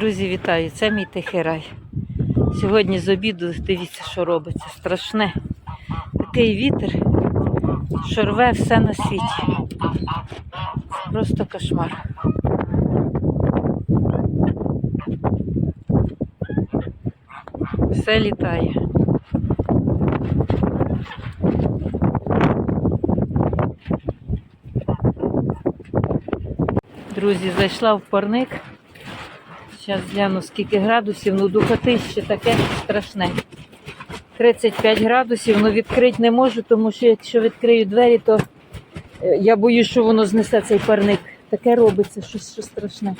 Друзі, вітаю! Це мій тихий рай. Сьогодні з обіду дивіться, що робиться. Страшне. Такий вітер, що рве все на світі. Просто кошмар. Все літає. Друзі, зайшла в парник. Зараз гляну, скільки градусів, ну духоти ще таке страшне. 35 градусів, ну відкрити не можу, тому що якщо відкрию двері, то е, я боюсь, що воно знесе цей парник. Таке робиться, щось що страшне.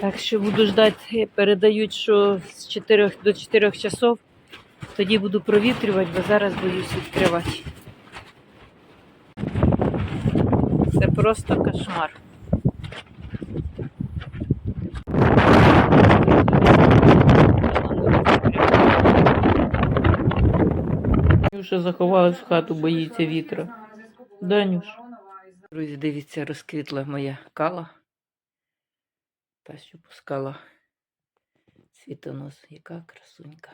Так що буду ждати, передають, що з 4 до 4 часов. Тоді буду провітрювати, бо зараз боюсь відкривати. Це просто кошмар. Нюша заховалась в хату, боїться вітра. Да, Нюш? Друзі, дивіться, розквітла моя кала. Та, що пускала світонос. Яка красунька.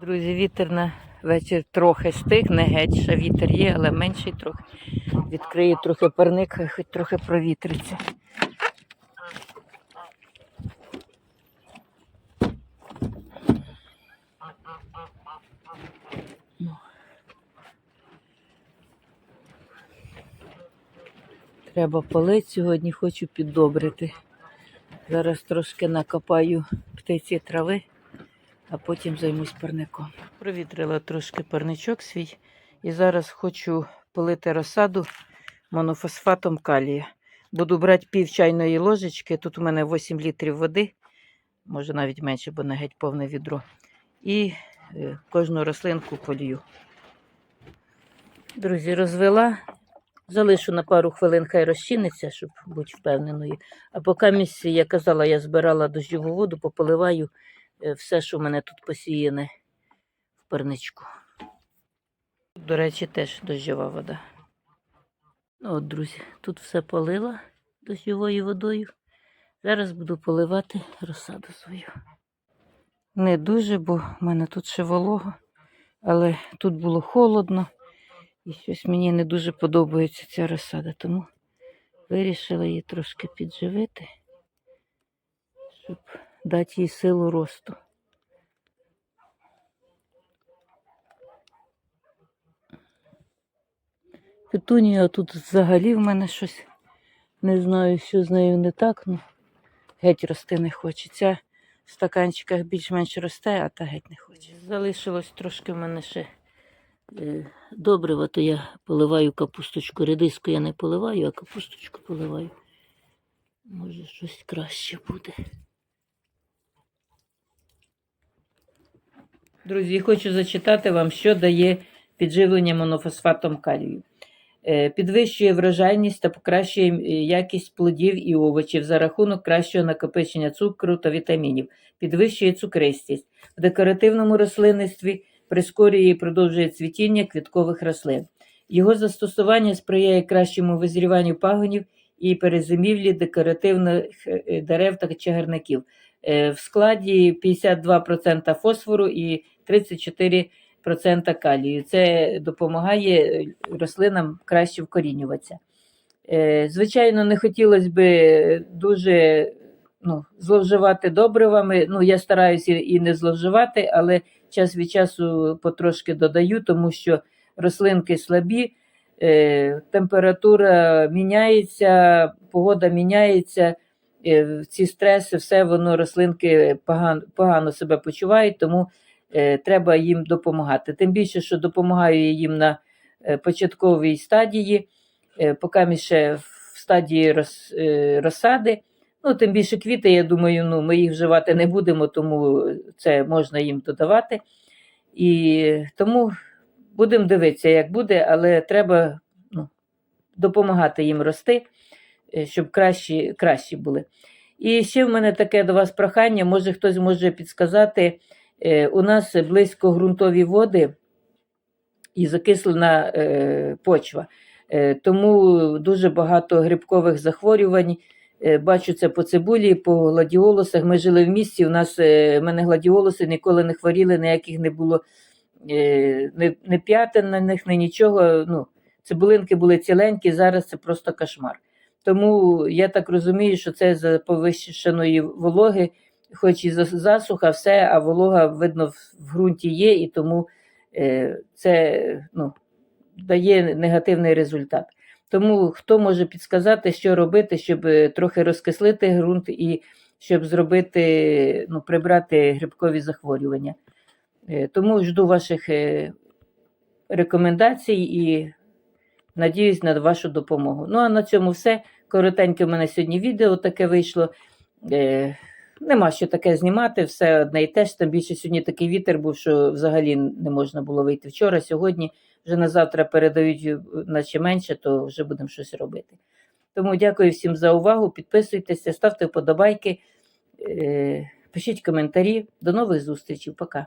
Друзі, вітер на вечір трохи стих, не геть, ще вітер є, але менший трохи. Відкриє трохи парник, хоч трохи провітриться. Ну. Треба полити сьогодні, хочу піддобрити. Зараз трошки накопаю птиці трави а потім займусь парником. Провітрила трошки парничок свій і зараз хочу полити розсаду монофосфатом калія. Буду брати пів чайної ложечки. Тут у мене 8 літрів води, може навіть менше, бо не геть повне відро. І е, кожну рослинку полью. Друзі, розвела. Залишу на пару хвилин, хай розчиниться, щоб бути впевненою. А поки місці, я казала, я збирала дощову воду, пополиваю е, все, що в мене тут посіяне в парничку. До речі, теж дощова вода. Ну, от, друзі, тут все полила дощовою водою. Зараз буду поливати розсаду свою. Не дуже, бо в мене тут ще волого, але тут було холодно. І щось мені не дуже подобається ця розсада, тому вирішила її трошки підживити, щоб дати їй силу росту. Петунія тут взагалі в мене щось не знаю, що з нею не так, ну геть рости не хоче. Ця в стаканчиках більш-менш росте, а та геть не хоче. Залишилось трошки в мене ще е, добрива, то я поливаю капусточку. Редиску я не поливаю, а капусточку поливаю. Може, щось краще буде. Друзі, хочу зачитати вам, що дає підживлення монофосфатом калію. Е, Підвищує врожайність та покращує е, якість плодів і овочів за рахунок кращого накопичення цукру та вітамінів, підвищує цукристість. В декоративному рослинництві прискорює і продовжує цвітіння квіткових рослин. Його застосування сприяє кращому визріванню пагонів і перезимівлі декоративних е, дерев та чагарників. В складі 52% фосфору і 34% калію. Це допомагає рослинам краще вкорінюватися. Е, Звичайно, не хотілося б дуже ну, зловживати добривами. Ну, я стараюся і не зловживати, але час від часу потрошки додаю, тому що рослинки слабі, е, температура міняється, погода міняється. е, Ці стреси, все воно рослинки погано, погано себе почувають, тому треба їм допомагати. Тим більше, що допомагаю я їм на е, початковій стадії, е, поки ще в стадії роз, е, розсади. Ну, тим більше квіти, я думаю, ну, ми їх вживати не будемо, тому це можна їм додавати. І тому будемо дивитися, як буде, але треба ну, допомагати їм рости, е, щоб кращі, кращі були. І ще в мене таке до вас прохання, може хтось може підсказати. Е, У нас близько ґрунтові води і закислена е, почва. Е, Тому дуже багато грибкових захворювань. Бачу це по цибулі, по гладіолусах. Ми жили в місті. У нас в мене гладіолуси ніколи не хворіли, ніяких не було не, не п'ятин на них, не нічого. Ну, цибулинки були ціленькі, зараз це просто кошмар. Тому я так розумію, що це за повищеної вологи, хоч і засуха, все, а волога, видно, в, ґрунті є, і тому е, це ну, дає негативний результат. Тому хто може підсказати, що робити, щоб е, трохи розкислити ґрунт і щоб зробити, ну, прибрати грибкові захворювання. Е, Тому жду ваших рекомендацій і надіюсь на вашу допомогу. Ну а на цьому все. Коротеньке в мене сьогодні відео таке вийшло. Нема що таке знімати, все одне і те ж. Там більше сьогодні такий вітер був, що взагалі не можна було вийти вчора, сьогодні. Вже на завтра передають, е, наче менше, то вже будемо щось робити. Тому дякую всім за увагу. Підписуйтеся, ставте вподобайки, е, пишіть коментарі. До нових зустрічей. Пока.